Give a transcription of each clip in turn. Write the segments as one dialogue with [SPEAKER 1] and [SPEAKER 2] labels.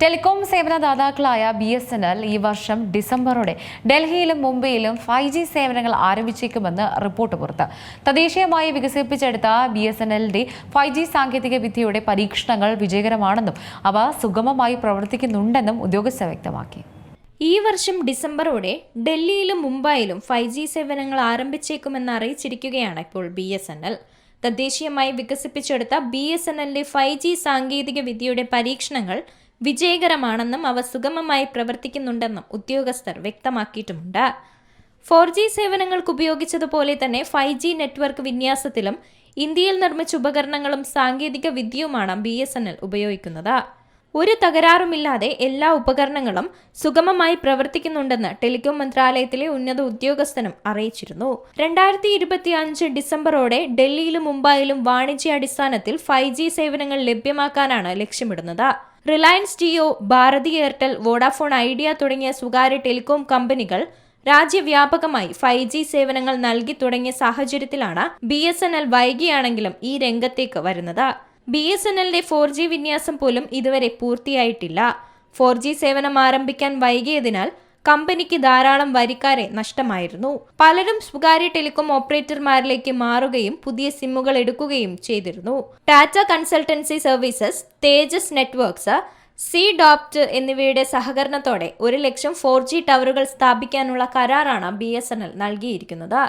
[SPEAKER 1] Telecom സേവന ദാതാക്കളായ B S N L ഈ വർഷം ഡിസംബറോടെ ഡൽഹിയിലും മുംബൈയിലും ഫൈവ് ജി സേവനങ്ങൾ ആരംഭിച്ചേക്കുമെന്ന് റിപ്പോർട്ട് പുറത്ത്. തദ്ദേശീയമായി വികസിപ്പിച്ചെടുത്ത ബി എസ് എൻ എല്ലിന്റെ ഫൈവ് ജി സാങ്കേതിക വിദ്യയുടെ പരീക്ഷണങ്ങൾ വിജയകരമാണെന്നും അവ സുഗമമായി പ്രവർത്തിക്കുന്നുണ്ടെന്നും ഉദ്യോഗസ്ഥർ വ്യക്തമാക്കി.
[SPEAKER 2] ഈ വർഷം ഡിസംബറോടെ ഡൽഹിയിലും മുംബൈയിലും ഫൈവ് ജി സേവനങ്ങൾ ആരംഭിച്ചേക്കുമെന്ന് അറിയിച്ചിരിക്കുകയാണ് ഇപ്പോൾ ബി എസ് എൻ എൽ. തദ്ദേശീയമായി വികസിപ്പിച്ചെടുത്ത ബി എസ് എൻ എല്ലിന്റെ ഫൈവ് ജി സാങ്കേതിക വിദ്യയുടെ പരീക്ഷണങ്ങൾ വിജയകരമാണെന്നും അവ സുഗമമായി പ്രവർത്തിക്കുന്നുണ്ടെന്നും ഉദ്യോഗസ്ഥർ വ്യക്തമാക്കിയിട്ടുമുണ്ട്. ഫോർ ജി സേവനങ്ങൾക്ക് ഉപയോഗിച്ചതുപോലെ തന്നെ ഫൈവ് ജി നെറ്റ്വർക്ക് വിന്യാസത്തിലും ഇന്ത്യയിൽ നിർമ്മിച്ച ഉപകരണങ്ങളും സാങ്കേതിക വിദ്യയുമാണ് ബി എസ് എൻ എൽ ഉപയോഗിക്കുന്നത്. ഒരു തകരാറുമില്ലാതെ എല്ലാ ഉപകരണങ്ങളും സുഗമമായി പ്രവർത്തിക്കുന്നുണ്ടെന്ന് ടെലികോം മന്ത്രാലയത്തിലെ ഉന്നത ഉദ്യോഗസ്ഥനും അറിയിച്ചിരുന്നു. രണ്ടായിരത്തി ഇരുപത്തി അഞ്ച് ഡിസംബറോടെ ഡൽഹിയിലും മുംബൈയിലും വാണിജ്യാടിസ്ഥാനത്തിൽ ഫൈവ് ജി സേവനങ്ങൾ ലഭ്യമാക്കാനാണ് ലക്ഷ്യമിടുന്നത്. Reliance Jio Bharti Airtel Vodafone Idea തുടങ്ങിയ സ്വകാര്യ ടെലികോം കമ്പനികൾ രാജ്യവ്യാപകമായി ഫൈവ് ജി സേവനങ്ങൾ നൽകി തുടങ്ങിയ സാഹചര്യത്തിലാണ് ബി എസ് എൻ എൽ വൈകിയാണെങ്കിലും ഈ രംഗത്തേക്ക് വരുന്നത്. ബി എസ് എൻ എല്ലിന്റെ ഫോർ ജി വിന്യാസം പോലും ഇതുവരെ പൂർത്തിയായിട്ടില്ല. ഫോർ ജി സേവനം ആരംഭിക്കാൻ വൈകിയതിനാൽ കമ്പനിക്ക് ധാരാളം വരിക്കാരെ നഷ്ടമായിരുന്നു. പലരും സ്വകാര്യ ടെലികോം ഓപ്പറേറ്റർമാരിലേക്ക് മാറുകയും പുതിയ സിമ്മുകൾ എടുക്കുകയും ചെയ്തിരുന്നു. Tata Consultancy Services Tejas Networks C ഡോപ്റ്റ് എന്നിവയുടെ സഹകരണത്തോടെ ഒരു ലക്ഷം ഫോർ ജി ടവറുകൾ സ്ഥാപിക്കാനുള്ള കരാറാണ് ബി എസ് എൻ എൽ നൽകിയിരിക്കുന്നത്.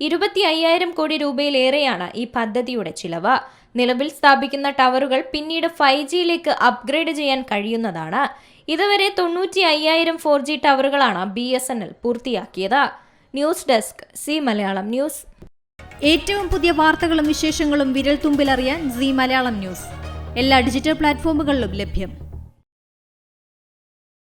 [SPEAKER 2] ഇരുപത്തി അയ്യായിരം കോടി രൂപയിലേറെയാണ് ഈ പദ്ധതിയുടെ ചിലവ്. നിലവിൽ സ്ഥാപിക്കുന്ന ടവറുകൾ പിന്നീട് ഫൈവ് ജിയിലേക്ക് അപ്ഗ്രേഡ് ചെയ്യാൻ കഴിയുന്നതാണ്. ഇതുവരെ തൊണ്ണൂറ്റി അയ്യായിരം ഫോർ ജി ടവറുകളാണ് ബി എസ് എൻ എൽ പൂർത്തിയാക്കിയത്. News desk C Malayalam news.
[SPEAKER 3] ഏറ്റവും പുതിയ വാർത്തകളും വിശേഷങ്ങളും വിരൽ തുമ്പിലറിയാൻ സി മലയാളം ന്യൂസ്. എല്ലാ ഡിജിറ്റൽ പ്ലാറ്റ്ഫോമുകളിലും ലഭ്യം.